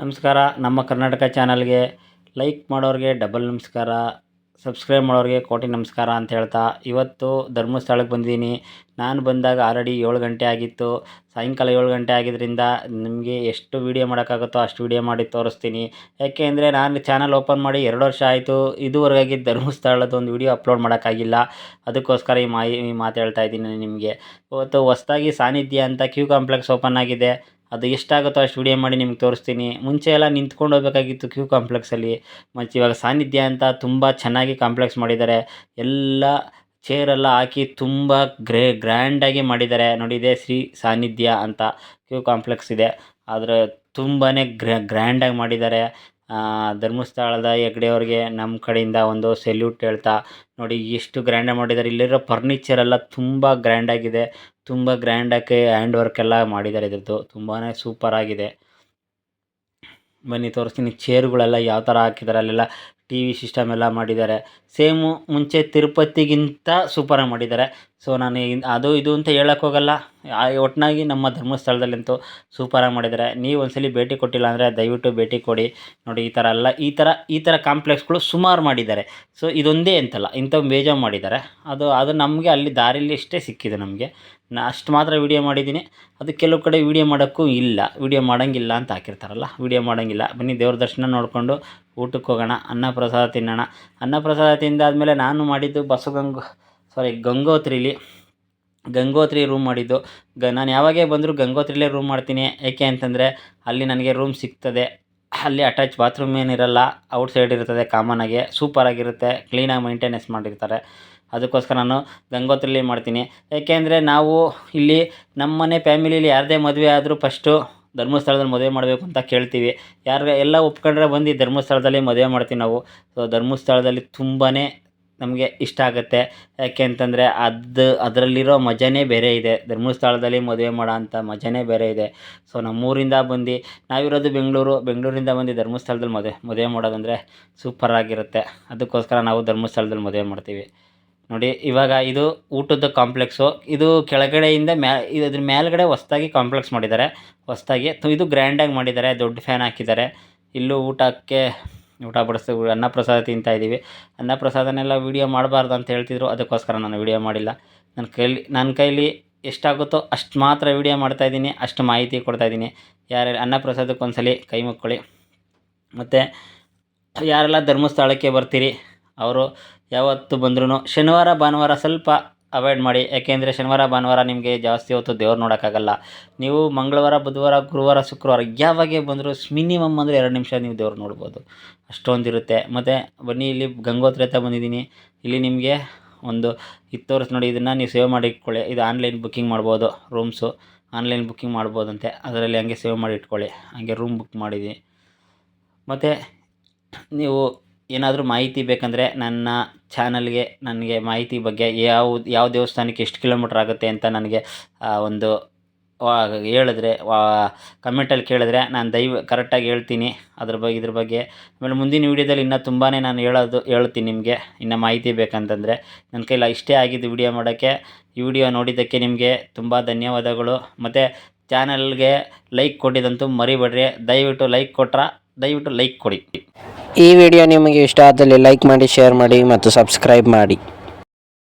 ನಮಸ್ಕಾರ. ನಮ್ಮ ಕರ್ನಾಟಕ ಚಾನಲ್ಗೆ ಲೈಕ್ ಮಾಡೋರಿಗೆ ಡಬಲ್ ನಮಸ್ಕಾರ, ಸಬ್ಸ್ಕ್ರೈಬ್ ಮಾಡೋರಿಗೆ ಕೋಟಿ ನಮಸ್ಕಾರ ಅಂತ ಹೇಳ್ತಾ ಇವತ್ತು ಧರ್ಮಸ್ಥಳಕ್ಕೆ ಬಂದಿದ್ದೀನಿ. ನಾನು ಬಂದಾಗ ಆಲ್ರೆಡಿ ಏಳು ಗಂಟೆ ಆಗಿತ್ತು. ಸಾಯಂಕಾಲ ಏಳು ಗಂಟೆ ಆಗಿದ್ದರಿಂದ ನಿಮಗೆ ಎಷ್ಟು ವೀಡಿಯೋ ಮಾಡೋಕ್ಕಾಗುತ್ತೋ ಅಷ್ಟು ವೀಡಿಯೋ ಮಾಡಿ ತೋರಿಸ್ತೀನಿ. ಯಾಕೆ ಅಂದರೆ ನಾನು ಚಾನಲ್ ಓಪನ್ ಮಾಡಿ ಎರಡು ವರ್ಷ ಆಯಿತು. ಇದುವರೆಗಾಗಿ ಧರ್ಮಸ್ಥಳದ ಒಂದು ವೀಡಿಯೋ ಅಪ್ಲೋಡ್ ಮಾಡೋಕ್ಕಾಗಿಲ್ಲ. ಅದಕ್ಕೋಸ್ಕರ ಈ ಮಾತು ಹೇಳ್ತಾ ಇದ್ದೀನಿ ನಿಮಗೆ. ಇವತ್ತು ಹೊಸ್ದಾಗಿ ಸಾನ್ನಿಧ್ಯ ಅಂತ ಕ್ಯೂ ಕಾಂಪ್ಲೆಕ್ಸ್ ಓಪನ್ ಆಗಿದೆ. ಅದು ಎಷ್ಟಾಗುತ್ತೋ ಅಷ್ಟು ವೀಡಿಯೋ ಮಾಡಿ ನಿಮ್ಗೆ ತೋರಿಸ್ತೀನಿ. ಮುಂಚೆ ಎಲ್ಲ ನಿಂತ್ಕೊಂಡು ಹೋಗ್ಬೇಕಾಗಿತ್ತು ಕ್ಯೂ ಕಾಂಪ್ಲೆಕ್ಸಲ್ಲಿ ಮತ್ತು ಇವಾಗ ಸಾನ್ನಿಧ್ಯ ಅಂತ ತುಂಬ ಚೆನ್ನಾಗಿ ಕಾಂಪ್ಲೆಕ್ಸ್ ಮಾಡಿದ್ದಾರೆ. ಎಲ್ಲ ಚೇರೆಲ್ಲ ಹಾಕಿ ತುಂಬ ಗ್ರೇ ಗ್ರ್ಯಾಂಡಾಗಿ ಮಾಡಿದ್ದಾರೆ. ನೋಡಿ, ಇದೆ ಶ್ರೀ ಸಾನ್ನಿಧ್ಯ ಅಂತ ಕ್ಯೂ ಕಾಂಪ್ಲೆಕ್ಸ್ ಇದೆ. ಆದರೆ ತುಂಬಾ ಗ್ರ್ಯಾಂಡಾಗಿ ಮಾಡಿದ್ದಾರೆ. ಧರ್ಮಸ್ಥಳದ ಹೆಗ್ಡೆ ಅವ್ರಿಗೆ ನಮ್ಮ ಕಡೆಯಿಂದ ಒಂದು ಸೆಲ್ಯೂಟ್ ಹೇಳ್ತಾ, ನೋಡಿ, ಎಷ್ಟು ಗ್ರ್ಯಾಂಡಾಗಿ ಮಾಡಿದ್ದಾರೆ. ಇಲ್ಲಿರೋ ಫರ್ನಿಚರ್ ಎಲ್ಲ ತುಂಬ ಗ್ರ್ಯಾಂಡಾಗಿದೆ ತುಂಬ ಗ್ರ್ಯಾಂಡಾಗಿ ಹ್ಯಾಂಡ್ ವರ್ಕ್ ಎಲ್ಲ ಮಾಡಿದ್ದಾರೆ ಇದ್ರದ್ದು. ತುಂಬಾ ಸೂಪರಾಗಿದೆ ಬನ್ನಿ ತೋರಿಸ್ತೀನಿ ಚೇರುಗಳೆಲ್ಲ ಯಾವ ಥರ ಹಾಕಿದ್ದಾರೆ, ಅಲ್ಲೆಲ್ಲ ಟಿ ವಿ ಸಿಸ್ಟಮ್ ಎಲ್ಲ ಮಾಡಿದ್ದಾರೆ. ಸೇಮು ಮುಂಚೆ ತಿರುಪತಿಗಿಂತ ಸೂಪರಾಗಿ ಮಾಡಿದ್ದಾರೆ. ಸೊ ನಾನು ಅದು ಇದು ಅಂತ ಹೇಳೋಕ್ಕೆ ಹೋಗಲ್ಲ. ಒಟ್ಟಿನಾಗಿ ನಮ್ಮ ಧರ್ಮಸ್ಥಳದಲ್ಲಂತೂ ಸೂಪರಾಗಿ ಮಾಡಿದ್ದಾರೆ. ನೀವು ಒಂದ್ಸಲ ಭೇಟಿ ಕೊಟ್ಟಿಲ್ಲ ಅಂದರೆ ದಯವಿಟ್ಟು ಭೇಟಿ ಕೊಡಿ. ನೋಡಿ, ಈ ಥರ ಎಲ್ಲ, ಈ ಥರ ಈ ಥರ ಕಾಂಪ್ಲೆಕ್ಸ್ಗಳು ಸುಮಾರು ಮಾಡಿದ್ದಾರೆ. ಸೊ ಇದೊಂದೇ ಅಂತಲ್ಲ, ಇಂಥವು ಬೇಜಾರು ಮಾಡಿದ್ದಾರೆ. ಅದು ಅದು ನಮಗೆ ಅಲ್ಲಿ ದಾರಿಲಿ ಇಷ್ಟೇ ಸಿಕ್ಕಿದೆ ನಮಗೆ. ನಾ ಅಷ್ಟು ಮಾತ್ರ ವೀಡಿಯೋ ಮಾಡಿದ್ದೀನಿ. ಅದು ಕೆಲವು ಕಡೆ ವೀಡಿಯೋ ಮಾಡೋಕ್ಕೂ ಇಲ್ಲ. ವೀಡಿಯೋ ಮಾಡೋಂಗಿಲ್ಲ ಅಂತ ಹಾಕಿರ್ತಾರಲ್ಲ. ವೀಡಿಯೋ ಮಾಡೋಂಗಿಲ್ಲ. ಬನ್ನಿ ದೇವ್ರ ದರ್ಶನ ನೋಡಿಕೊಂಡು ಊಟಕ್ಕೆ ಹೋಗೋಣ ಅನ್ನ ಪ್ರಸಾದ ತಿನ್ನೋಣ. ಅನ್ನ ಪ್ರಸಾದ ತಿಂದಾದಮೇಲೆ ನಾನು ಮಾಡಿದ್ದು ಬಸವಗಂಗ ಸಾರಿ ಗಂಗೋತ್ರಿಲಿ. ಗಂಗೋತ್ರಿ ರೂಮ್ ಮಾಡಿದ್ದು. ಗ, ನಾನು ಯಾವಾಗೇ ಬಂದರೂ ಗಂಗೋತ್ರಿಲೇ ರೂಮ್ ಮಾಡ್ತೀನಿ. ಏಕೆ ಅಂತಂದರೆ, ಅಲ್ಲಿ ನನಗೆ ರೂಮ್ ಸಿಗ್ತದೆ. ಅಲ್ಲಿ ಅಟ್ಯಾಚ್ ಬಾತ್ರೂಮ್ ಏನಿರಲ್ಲ ಔಟ್ ಸೈಡ್ ಇರ್ತದೆ ಕಾಮನಾಗಿ ಸೂಪರಾಗಿರುತ್ತೆ ಕ್ಲೀನಾಗಿ ಮೈಂಟೆನೆನ್ಸ್ ಮಾಡಿರ್ತಾರೆ. ಅದಕ್ಕೋಸ್ಕರ ನಾನು ಗಂಗೋತ್ರಿಲಿ ಮಾಡ್ತೀನಿ. ಏಕೆಂದರೆ ನಾವು ಇಲ್ಲಿ ನಮ್ಮನೆ ಫ್ಯಾಮಿಲಿಲಿ ಯಾರದೇ ಮದುವೆ ಆದರೂ ಫಸ್ಟು ಧರ್ಮಸ್ಥಳದಲ್ಲಿ ಮದುವೆ ಮಾಡಬೇಕು ಅಂತ ಕೇಳ್ತೀವಿ. ಯಾರು ಎಲ್ಲ ಒಪ್ಕೊಂಡ್ರೆ ಬಂದು ಧರ್ಮಸ್ಥಳದಲ್ಲಿ ಮದುವೆ ಮಾಡ್ತೀವಿ ನಾವು. ಸೊ ಧರ್ಮಸ್ಥಳದಲ್ಲಿ ತುಂಬಾ ನಮಗೆ ಇಷ್ಟ ಆಗುತ್ತೆ. ಯಾಕೆ ಅಂತಂದರೆ ಅದು, ಅದರಲ್ಲಿರೋ ಮಜಾನೇ ಬೇರೆ ಇದೆ. ಧರ್ಮಸ್ಥಳದಲ್ಲಿ ಮದುವೆ ಮಾಡೋ ಅಂಥ ಮಜಾನೇ ಬೇರೆ ಇದೆ. ಸೊ ನಮ್ಮೂರಿಂದ ಬಂದು, ನಾವಿರೋದು ಬೆಂಗಳೂರು. ಬೆಂಗಳೂರಿಂದ ಬಂದು ಧರ್ಮಸ್ಥಳದಲ್ಲಿ ಮದುವೆ ಮದುವೆ ಮಾಡೋದಂದರೆ ಸೂಪರಾಗಿರುತ್ತೆ ಅದಕ್ಕೋಸ್ಕರ ನಾವು ಧರ್ಮಸ್ಥಳದಲ್ಲಿ ಮದುವೆ ಮಾಡ್ತೀವಿ. ನೋಡಿ, ಇವಾಗ ಇದು ಊಟದ ಕಾಂಪ್ಲೆಕ್ಸು. ಇದು ಕೆಳಗಡೆಯಿಂದ ಮ್ಯಾ ಇದ್ರ ಮೇಲ್ಗಡೆ ಹೊಸ್ದಾಗಿ ಕಾಂಪ್ಲೆಕ್ಸ್ ಮಾಡಿದ್ದಾರೆ. ಹೊಸ್ದಾಗಿ ಇದು ಗ್ರ್ಯಾಂಡಾಗಿ ಮಾಡಿದ್ದಾರೆ, ದೊಡ್ಡ ಫ್ಯಾನ್ ಹಾಕಿದ್ದಾರೆ. ಇಲ್ಲೂ ಊಟಕ್ಕೆ ಊಟ ಬಡಿಸ್ತಾ ಅನ್ನ ಪ್ರಸಾದ ತಿಂತಾ ಇದ್ದೀವಿ. ಅನ್ನ ಪ್ರಸಾದನೆಲ್ಲ ವೀಡಿಯೋ ಮಾಡಬಾರ್ದು ಅಂತ ಹೇಳ್ತಿದ್ರು. ಅದಕ್ಕೋಸ್ಕರ ನಾನು ವೀಡಿಯೋ ಮಾಡಿಲ್ಲ. ನನ್ನ ಕೈಲಿ ನನ್ನ ಕೈಲಿ ಎಷ್ಟಾಗುತ್ತೋ ಅಷ್ಟು ಮಾತ್ರ ವೀಡಿಯೋ ಮಾಡ್ತಾಯಿದ್ದೀನಿ ಅಷ್ಟು ಮಾಹಿತಿ ಕೊಡ್ತಾಯಿದ್ದೀನಿ ಯಾರು ಅನ್ನ ಪ್ರಸಾದಕ್ಕೆ ಒಂದ್ಸಲಿ ಕೈ ಮುಕ್ಕೊಳ್ಳಿ. ಮತ್ತು ಯಾರೆಲ್ಲ ಧರ್ಮಸ್ಥಳಕ್ಕೆ ಬರ್ತೀರಿ, ಅವರು ಯಾವತ್ತು ಬಂದ್ರೂ ಶನಿವಾರ, ಭಾನುವಾರ ಸ್ವಲ್ಪ ಅವಾಯ್ಡ್ ಮಾಡಿ. ಯಾಕೆಂದರೆ ಶನಿವಾರ, ಭಾನುವಾರ ನಿಮಗೆ ಜಾಸ್ತಿ ಹೊತ್ತು ದೇವ್ರು ನೋಡೋಕ್ಕಾಗಲ್ಲ. ನೀವು ಮಂಗಳವಾರ, ಬುಧವಾರ, ಗುರುವಾರ, ಶುಕ್ರವಾರ ಯಾವಾಗೆ ಬಂದರೂ ಮಿನಿಮಮ್ ಅಂದರೆ ಎರಡು ನಿಮಿಷ ನೀವು ದೇವ್ರು ನೋಡ್ಬೋದು. ಅಷ್ಟೊಂದಿರುತ್ತೆ. ಮತ್ತು ಬನ್ನಿ, ಇಲ್ಲಿ ಗಂಗೋತ್ರಿ ಹತ್ರ ಬಂದಿದ್ದೀನಿ. ಇಲ್ಲಿ ನಿಮಗೆ ಒಂದು ಇತ್ತು ವರ್ಷ ನೋಡಿ, ಇದನ್ನು ನೀವು ಸೇವ್ ಮಾಡಿ ಇಟ್ಕೊಳ್ಳಿ ಇದು ಆನ್ಲೈನ್ ಬುಕ್ಕಿಂಗ್ ಮಾಡ್ಬೋದು ರೂಮ್ಸು ಆನ್ಲೈನ್ ಬುಕ್ಕಿಂಗ್ ಮಾಡ್ಬೋದಂತೆ. ಅದರಲ್ಲಿ ಹಂಗೆ ಸೇವ್ ಮಾಡಿ ಇಟ್ಕೊಳ್ಳಿ ಹಂಗೆ ರೂಮ್ ಬುಕ್ ಮಾಡಿದ್ದೀನಿ. ಮತ್ತು ನೀವು ಏನಾದರೂ ಮಾಹಿತಿ ಬೇಕಂದರೆ ನನ್ನ ಚಾನಲ್ಗೆ, ನನಗೆ ಮಾಹಿತಿ ಬಗ್ಗೆ ಯಾವ ಯಾವ ದೇವಸ್ಥಾನಕ್ಕೆ ಎಷ್ಟು ಕಿಲೋಮೀಟ್ರ್ ಆಗುತ್ತೆ ಅಂತ ನನಗೆ ಒಂದು ಹೇಳಿದ್ರೆ ಕಮೆಂಟಲ್ಲಿ ಕೇಳಿದ್ರೆ ನಾನು ದಯವು ಕರೆಕ್ಟಾಗಿ ಹೇಳ್ತೀನಿ. ಅದ್ರ ಬಗ್ಗೆ ಇದ್ರ ಬಗ್ಗೆ, ಆಮೇಲೆ ಮುಂದಿನ ವೀಡಿಯೋದಲ್ಲಿ ಇನ್ನೂ ತುಂಬಾ ನಾನು ಹೇಳೋದು, ಹೇಳ್ತೀನಿ ನಿಮಗೆ. ಇನ್ನೂ ಮಾಹಿತಿ ಬೇಕಂತಂದರೆ ನನ್ನ ಕೈಲಿ ಇಷ್ಟೇ ಆಗಿದ್ದು ವೀಡಿಯೋ ಮಾಡೋಕ್ಕೆ, ಈ ವಿಡಿಯೋ ನೋಡಿದ್ದಕ್ಕೆ ನಿಮಗೆ ತುಂಬ ಧನ್ಯವಾದಗಳು. ಮತ್ತು ಚಾನಲ್ಗೆ ಲೈಕ್ ಕೊಟ್ಟಿದ್ದಂತೂ ಮರಿಬೇಡ್ರಿ. ದಯವಿಟ್ಟು ಲೈಕ್ ಕೊಟ್ರೆ ದಯವಿಟ್ಟು ಲೈಕ್ ಕೊಡಿ. ಈ ವಿಡಿಯೋ ನಿಮಗೆ ಇಷ್ಟ ಆದಲ್ಲಿ ಲೈಕ್ ಮಾಡಿ, ಶೇರ್ ಮಾಡಿ ಮತ್ತು ಸಬ್ಸ್ಕ್ರೈಬ್ ಮಾಡಿ.